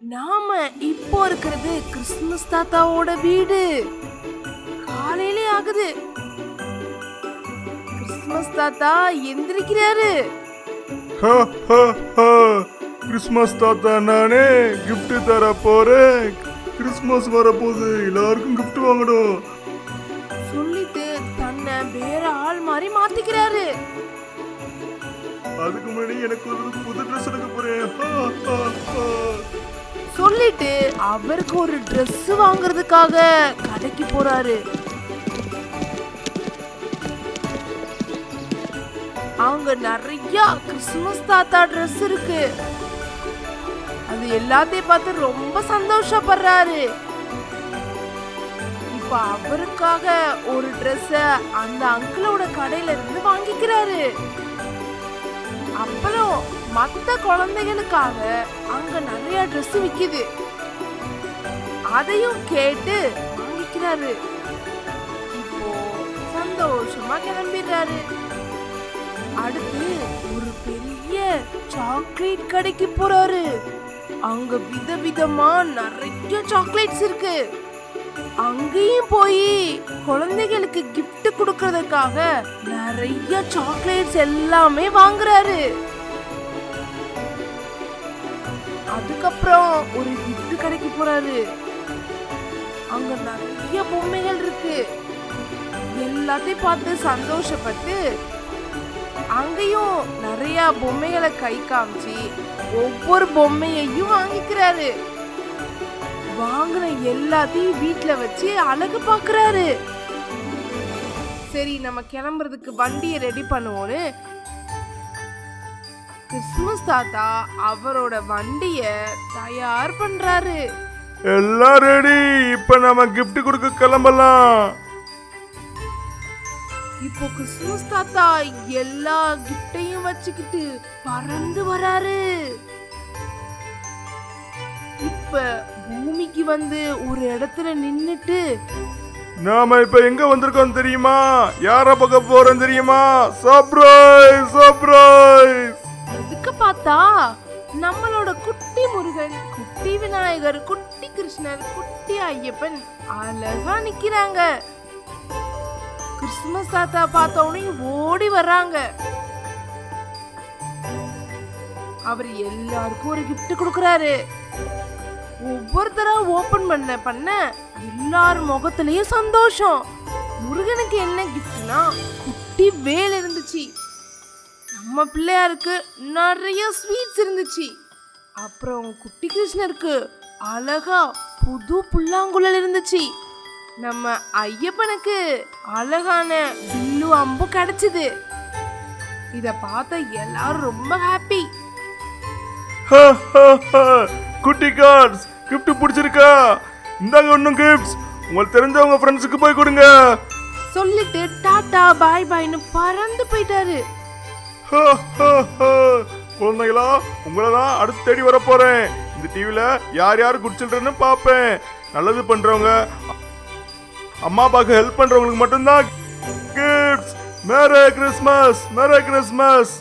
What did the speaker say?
நாம இப்போ இருக்கிறது கிறிஸ்துமஸ் தாத்தாவோட வீடு. காலையிலே ஆகுது. கிறிஸ்துமஸ் தாத்தா எந்திரிக்கிறாரு. ஹ, ஹ, ஹ. கிறிஸ்மஸ் தாத்தா நானே gift தர போறேன். கிறிஸ்மஸ் வரப்போகுது. எல்லாருக்கும் gift வாங்கணும். சொல்லிட்டு தன்னை வேற ஆள் மாதிரி மாத்திக்கிறாரு. அதுக்கு முன்னாடி எனக்கு ஒரு புது ட்ரெஸ் சொல்லிட்டு அவருக்கு ஒரு ட்ரெஸ் வாங்குறதுக்காக கடைக்கு போறாரு. அவங்க நிறைய கிறிஸ்துமஸ் தாத்தா ட்ரெஸ் இருக்கு. அது எல்லாத்தையும் பார்த்து ரொம்ப சந்தோஷப்படுறாரு. இப்ப அவருக்காக ஒரு ட்ரெஸ் அந்த அங்கிளோட கடையில இருந்து வாங்கிக்கிறாரு. அப்புறம் மற்ற குழந்தைகளுக்காக அங்க நிறைய ட்ரெஸ் விக்குது. அதையும் கேட்டு வாங்கிக்கிறாரு. இப்போ சந்தோஷமா கிளம்பிடுறாரு. அடுத்து ஒரு பெரிய சாக்லேட் கடைக்கு போறாரு. அங்க விதவிதமா நிறைய சாக்லேட்ஸ் இருக்கு. அங்கேயும் போய் குழந்தைகளுக்கு கிஃப்ட் கொடுக்கறதுக்காக நிறைய சாக்லேட்ஸ் எல்லாமே வாங்குறாரு. அதுக்கப்புறம் ஒரு கிஃப்ட் கடைக்கு போறாரு. அங்க நிறைய பொம்மைகள் இருக்கு. எல்லாத்தையும் பார்த்து சந்தோஷப்பட்டு அங்கேயும் நிறைய பொம்மைகளை கை காமிச்சு ஒவ்வொரு பொம்மையையும் வாங்கிக்கிறாரு. வாங்கின எல்லாத்தையும் வீட்டில் வச்சு அழகு பார்க்குறாரு சரி நம்ம கிளம்புறதுக்கு வண்டியை ரெடி பண்ணுவோன்னு கிறிஸ்மஸ் தாத்தா அவரோட வண்டியை தயார் பண்ணுறாரு எல்லாம் ரெடி இப்ப நம்ம gift கொடுக்க கிளம்பலாம். இப்போ கிறிஸ்துமஸ் தாத்தா எல்லா கிஃப்டையும் வச்சுக்கிட்டு பறந்து வராரு. இப்ப பூமிக்கு வந்து ஒரு இடத்துல நின்னுட்டு நாம இப்ப எங்க வந்திருக்கோம் தெரியுமா? யார பார்க்க போறோம் தெரியுமா? சர்ப்ரைஸ் சர்ப்ரைஸ் எதுக்கு பார்த்தா? நம்மளோட குட்டி முருகன் குட்டி விநாயகர் குட்டி கிருஷ்ணர் குட்டி ஐயப்பன் அழகா நிக்கிறாங்க. கிறிஸ்துமஸ் தாத்தா பார்த்த ஓடி வர்றாங்க. அவர் எல்லாருக்கும் ஒரு கிஃப்ட் கொடுக்குறாரு. ஒவ்வொருத்தரா ஓபன் பண்ண பண்ண எல்லார் முகத்திலயும் சந்தோஷம். முருகனுக்கு என்ன கிஃப்ட்னா குட்டி வேல் இருந்துச்சு. நம்ம பிள்ளையாருக்கு நிறைய ஸ்வீட்ஸ் இருந்துச்சு. அப்புறம் குட்டி கிருஷ்ணருக்கு அழகா புது புல்லாங்குழல் இருந்துச்சு. நம்ம ஐயப்பனுக்கு அழகான வில்லு அம்பு கிடைச்சது. இத பார்த்த எல்லாரும் ரொம்ப ஹாப்பி. குட்டி கார்ட்ஸ் gift பிடிச்சிருக்கா? இந்தாங்க இன்னும் கிஃப்ட்ஸ் உங்களுக்கு தெரிஞ்சவங்க ஃப்ரெண்ட்ஸுக்கு போய் கொடுங்க. சொல்லிட்டு டாடா பாய் பாய்னு பறந்து போயிட்டாரு. குழந்தைகளா உங்களை தான் அடுத்து தேடி வர போறேன் இந்த டிவியில யார் யார் குட் சில்ட்ரன்னு பார்ப்பேன். நல்லது பண்றவங்க அம்மா அப்பாவுக்கு ஹெல்ப் பண்றவங்களுக்கு மட்டும்தான் kids merry Christmas merry Christmas